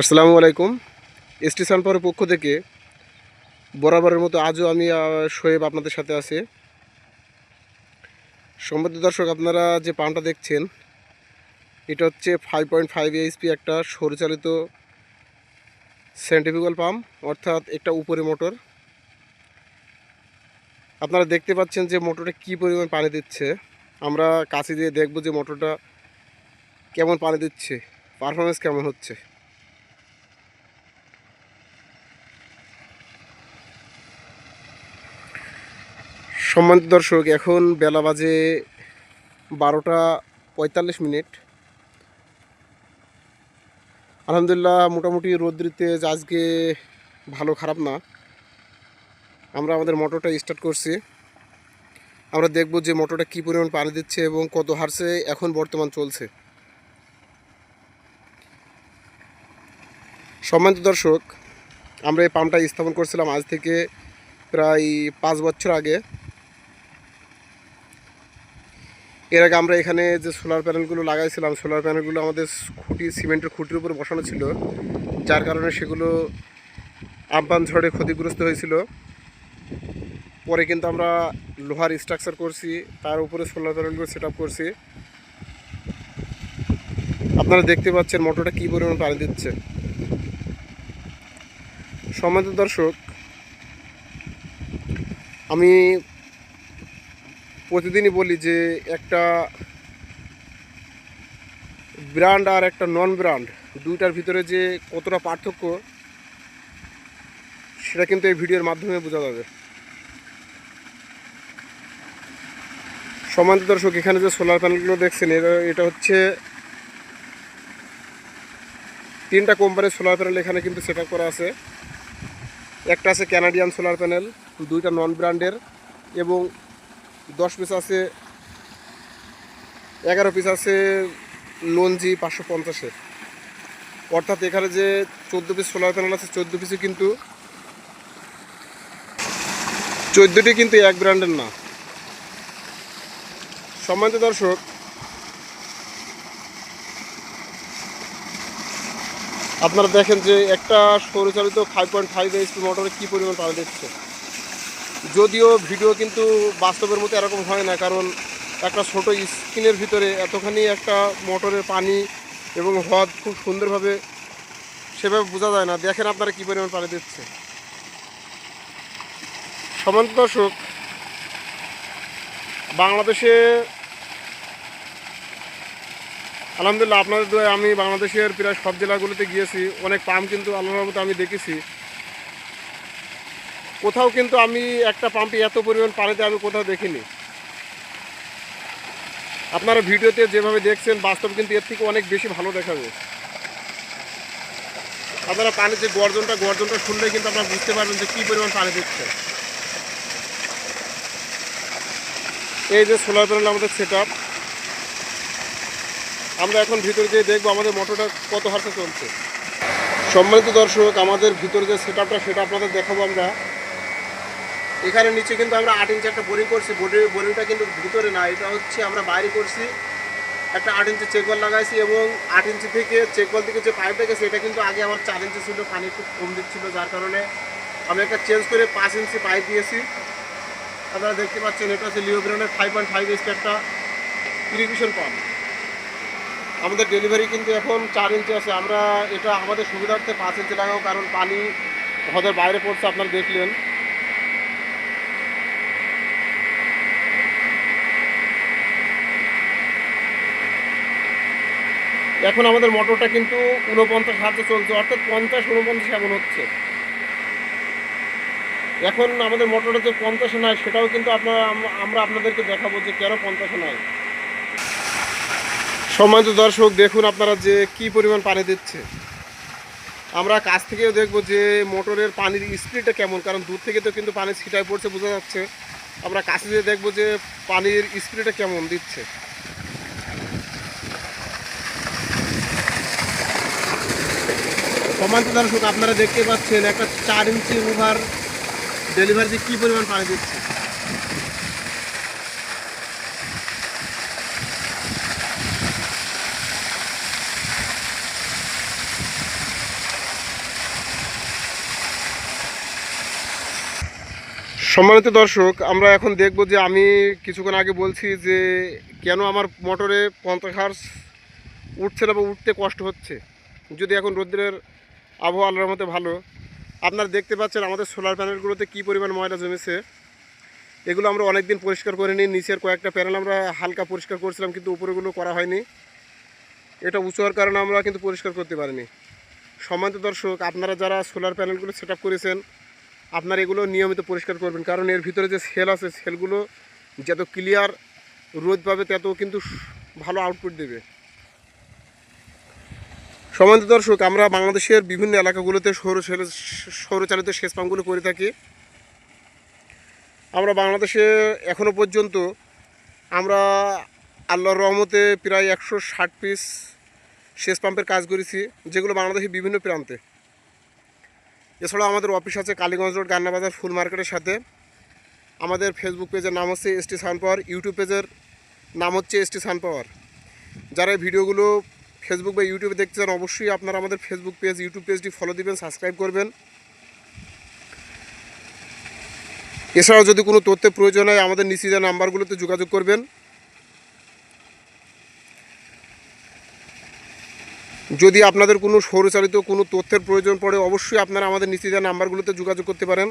আসসালামু আলাইকুম। এসটি সানপাওয়ারের পক্ষ থেকে বরাবরের মতো আজও আমি শোয়েব আপনাদের সাথে আছি। সম্মানিত দর্শক, আপনারা যে পাম্পটা দেখছেন, এটা হচ্ছে ফাইভ পয়েন্ট ফাইভ এইচপি একটা সৌরচালিত সেন্ট্রিফিক্যাল পাম্প অর্থাৎ একটা উপরে মোটর। আপনারা দেখতে পাচ্ছেন যে মোটরটা কী পরিমাণ পানি দিচ্ছে। আমরা কাছে দিয়ে দেখব যে মোটরটা কেমন পানি দিচ্ছে পারফরমেন্স কেমন হচ্ছে। সম্মানিত দর্শক, এখন বেলা বাজে বারোটা পঁয়তাল্লিশ মিনিট। আলহামদুলিল্লাহ, মোটামুটি রোদ্রিতে আজকে ভালো খারাপ না, আমরা আমাদের মোটরটা স্টার্ট করছি। আমরা দেখব যে মোটরটা কী পরিমাণ পানি দিচ্ছে এবং কত হারসে এখন বর্তমান চলছে। সম্মানিত দর্শক, আমরা এই পাম্পটা স্থাপন করছিলাম আজ থেকে প্রায় পাঁচ বছর আগে। এর আগে আমরা এখানে যে সোলার প্যানেলগুলো লাগাইছিলাম, সোলার প্যানেলগুলো আমাদের খুঁটি, সিমেন্টের খুঁটির উপর বসানো ছিল, যার কারণে সেগুলো আমপান ঝড়ে ক্ষতিগ্রস্ত হয়েছিল। পরে কিন্তু আমরা লোহার স্ট্রাকচার করছি, তার উপরে সোলার প্যানেলগুলো সেট করছি। আপনারা দেখতে পাচ্ছেন মোটরটা কী পরিমাণ পানি দিচ্ছে। সম্মানিত দর্শক, আমি প্রতিদিনই বলি যে একটা ব্র্যান্ড আর একটা নন ব্র্যান্ড দুইটার ভিতরে যে কতটা পার্থক্য, সেটা কিন্তু এই ভিডিওর মাধ্যমে বোঝা যাবে। সমান্ত দর্শক, এখানে যে সোলার প্যানেলগুলো দেখছেন এটা এটা হচ্ছে তিনটা কোম্পানির সোলার প্যানেল এখানে কিন্তু সেট করা আছে। একটা আছে ক্যানাডিয়ান সোলার প্যানেল দুইটা নন ব্র্যান্ডের এবং দশ পিস আছে, এগারো পিস আছে লঞ্জি পাঁচশো পঞ্চাশের অর্থাৎ এখানে যে চোদ্দ পিস সোলার প্যানেল আছে, চোদ্দ পিসই কিন্তু চোদ্দোটি কিন্তু এক ব্র্যান্ডের না। সম্মানিত দর্শক, আপনারা দেখেন যে একটা সৌরচালিত ফাইভ পয়েন্ট ফাইভ এইচপি মোটরে কী পরিমাণ পানি দিচ্ছে। যদিও ভিডিও কিন্তু বাস্তবের মতো এরকম হয় না, কারণ একটা ছোট স্ক্রিনের ভিতরে এতখানি একটা মোটরের পানি এবং হ্রদ খুব সুন্দরভাবে সেভাবে বোঝা যায় না। দেখেন আপনারা কী পরিমাণ পানি দিচ্ছে। সমান্ত দর্শক, বাংলাদেশে আলহামদুলিল্লাহ আপনাদের আমি বাংলাদেশের প্রায় সব জেলাগুলোতে গিয়েছি। অনেক পাম্প কিন্তু আল্লাহর মতো আমি দেখেছি। কোথাও কিন্তু আমি একটা পাম্পে এত পরিমাণ পানিতে আমি কোথাও দেখিনি। আপনারা ভিডিওতে যেভাবে দেখছেন, বাস্তব কিন্তু এর থেকে অনেক বেশি ভালো দেখাবে আপনারা পানির যে গর্জনটা গর্জনটা শুনলে কিন্তু আপনারা বুঝতে পারবেন যে কী পরিমাণ পানি দিচ্ছে। এই যে সোলার প্যানেল আমাদের সেট আমরা এখন ভিতরে যেয়ে দেখব আমাদের মোটরটা কত হারতে চলছে। সম্মানিত দর্শক, আমাদের ভিতরে যে সেট সেটা আপনাদের দেখাবো আমরা। এখানে নিচে কিন্তু আমরা আট ইঞ্চি একটা বোরিং করছি বোরিং বোরিংটা কিন্তু ভিতরে না, এটা হচ্ছে আমরা বাইরে করছি। একটা আট ইঞ্চি চেকবল লাগাইছি এবং আট ইঞ্চি থেকে চেকবল থেকে যে পাইপটা গেছে, এটা কিন্তু আগে আমার চার ইঞ্চি ছিল, পানি খুব কম দিচ্ছিল, যার কারণে আমি একটা চেঞ্জ করে পাঁচ ইঞ্চি পাইপ দিয়েছি। আপনারা দেখতে পাচ্ছেন, এটা হচ্ছে লিও ব্র্যান্ডের ফাইভ পয়েন্ট ফাইভ ইঞ্চি একটা ইরিগেশন পাম্প আমাদের ডেলিভারি কিন্তু এখন চার ইঞ্চি আছে, আমরা এটা আমাদের সুবিধার্থে পাঁচ ইঞ্চি লাগাবো, কারণ পানি হ্রদের বাইরে পড়ছে, আপনারা দেখলেন। এখন আমাদের মোটরটা কিন্তু উনপঞ্চাশ হাতে চলছে, অর্থাৎ পঞ্চাশ উনপঞ্চাশ এমন হচ্ছে। এখন আমাদের মোটরটা যে পঞ্চাশে নয়, সেটাও কিন্তু আপনারা আমরা আপনাদেরকে দেখাবো যে কেন পঞ্চাশে নয়। সম্মানিত দর্শক, দেখুন আপনারা যে কি পরিমাণ পানি দিচ্ছে। আমরা কাছ থেকেও দেখব যে মোটরের পানির স্পিডটা কেমন, কারণ দূর থেকে তো কিন্তু পানি ছিটায় পড়ছে, বোঝা যাচ্ছে। আমরা কাছে দিয়ে দেখব যে পানির স্পিডটা কেমন দিচ্ছে। সম্মানিত দর্শক, আপনারা দেখতে পাচ্ছেন একটা চার ইঞ্চি ওভার ডেলিভারিতে কী পরিমাণ পানি দিচ্ছে। সম্মানিত দর্শক, আমরা এখন দেখব যে আমি কিছুক্ষণ আগে বলছি যে কেন আমার মোটরে পঞ্চাশ হার্স উঠছে না বা উঠতে কষ্ট হচ্ছে। যদি এখন রোদ্রের আবহাওয়া আল্লাহর মতে ভালো। আপনারা দেখতে পাচ্ছেন আমাদের সোলার প্যানেলগুলোতে কী পরিমাণ ময়লা জমেছে। এগুলো আমরা অনেক দিন পরিষ্কার করিনি নিচের কয়েকটা প্যানেল আমরা হালকা পরিষ্কার করছিলাম, কিন্তু উপরেগুলো করা হয়নি। এটা উঁচু হওয়ার কারণে আমরা কিন্তু পরিষ্কার করতে পারিনি। সম্মানিত দর্শক, আপনারা যারা সোলার প্যানেলগুলো সেট করেছেন, আপনারা এগুলো নিয়মিত পরিষ্কার করবেন, কারণ এর ভিতরে যে সেল আছে সেলগুলো যত ক্লিয়ার রোদ পাবে, তত কিন্তু ভালো আউটপুট দেবে। সম্মানিত দর্শক, আমরা বাংলাদেশের বিভিন্ন এলাকাগুলোতে সৌর সৌরচালিত সেচ পাম্পগুলো করে থাকি। আমরা বাংলাদেশে এখনও পর্যন্ত আমরা আল্লাহর রহমতে প্রায় একশো ষাট পিস সেচ পাম্পের কাজ করেছি, যেগুলো বাংলাদেশের বিভিন্ন প্রান্তে। এছাড়াও আমাদের অফিস আছে কালীগঞ্জ রোড, গান্নাবাজার, ফুল মার্কেটের সাথে। আমাদের ফেসবুক পেজের নাম হচ্ছে এস টি সান পাওয়ার, ইউটিউব পেজের নাম হচ্ছে এস টি সান পাওয়ার। যারা ভিডিওগুলো ফেসবুক বা ইউটিউবে দেখতে চান অবশ্যই আপনারা আমাদের ফেসবুক পেজ ইউটিউব পেজটি ফলো দিবেন সাবস্ক্রাইব করবেন। এছাড়াও যদি কোনো তথ্যের প্রয়োজন হয়, আমাদের দেওয়া নাম্বারগুলোতে যোগাযোগ করবেন। যদি আপনাদের কোনো সৌরচালিত কোনো তথ্যের প্রয়োজন পড়ে, অবশ্যই আপনারা আমাদের দেওয়া নাম্বারগুলোতে যোগাযোগ করতে পারেন।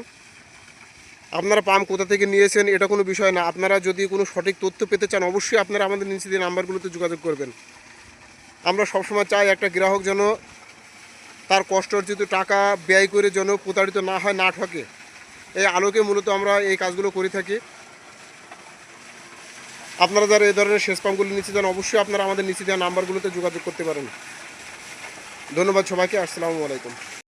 আপনারা পাম্প কোথা থেকে নিয়েছেন, এটা কোনো বিষয় না। আপনারা যদি কোনো সঠিক তথ্য পেতে চান, অবশ্যই আপনারা আমাদের দেওয়া নাম্বারগুলোতে যোগাযোগ করবেন। আমরা সবসময় চাই একটা গ্রাহক যেন তার কষ্ট অর্জিত টাকা ব্যয় করে যেন প্রতারিত না হয়, না ঠকে। এই আলোকে মূলত আমরা এই কাজগুলো করে থাকি। আপনারা যারা এই ধরনের শেষ পাম্পগুলো নিচে যান, অবশ্যই আপনারা আমাদের নিচে দেওয়া নাম্বারগুলোতে যোগাযোগ করতে পারেন। ধন্যবাদ সবাইকে, আসসালামু আলাইকুম।